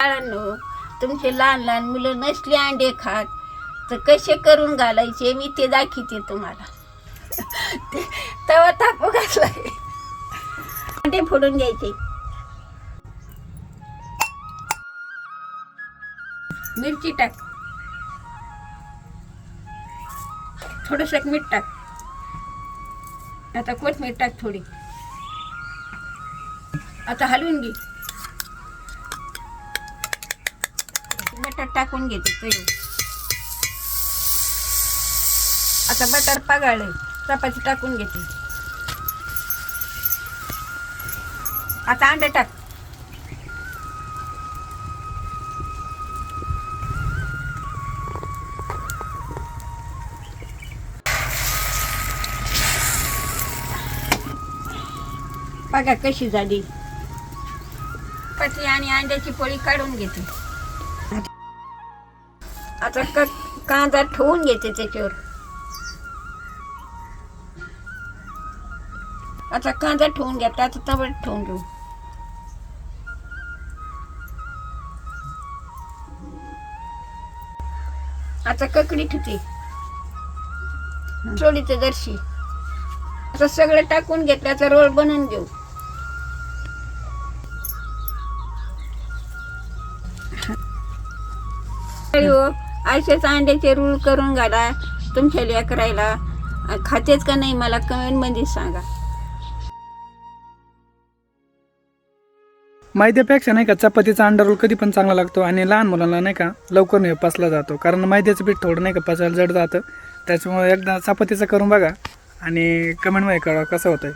बाळांनो तुमचे लहान लहान मुलं नसली अंडे खात तर कसे करून घालायचे? मी ते दाखवते तुम्हाला. ते तवा तापू घातलाय अंडे फोडून घ्यायचे. मिरची टाक. थोडस मीठ टाक. आता कोथमीर टाक थोडी. आता हलवून घे. बटर टाकून घेते आता बटर पगाळले चपाती टाकून घेते. आता अंडे टाक. बघा कशी झाली. पती आणि अंड्याची पोळी काढून घेते. आता क कांदा ठेवून घेते त्याच्यावर. आता कांदा ठेवून घ्या आता तवड ठेवून घेऊ. आता ककडी ठेवते. सोडीचे दर्शी आता सगळं टाकून घेतल्याचा रोल बनवून घेऊ. हो. असेच अंड्याचे रूळ करून घाला तुमच्या लेकरायला. खातेच का नाही मला कमेंटमध्ये सांगा. मैद्यापेक्षा नाही का चपातीचा अंडा रोल कधी पण चांगला लागतो आणि लहान मुलांना नाही का लवकर नाही पचला जातो. कारण मैद्याचं पीठ थोडं नाही का पचायला जड जातं. त्याच्यामुळे एकदा चपातीचं करून बघा आणि कमेंटमध्ये कळवा कसं होतंय.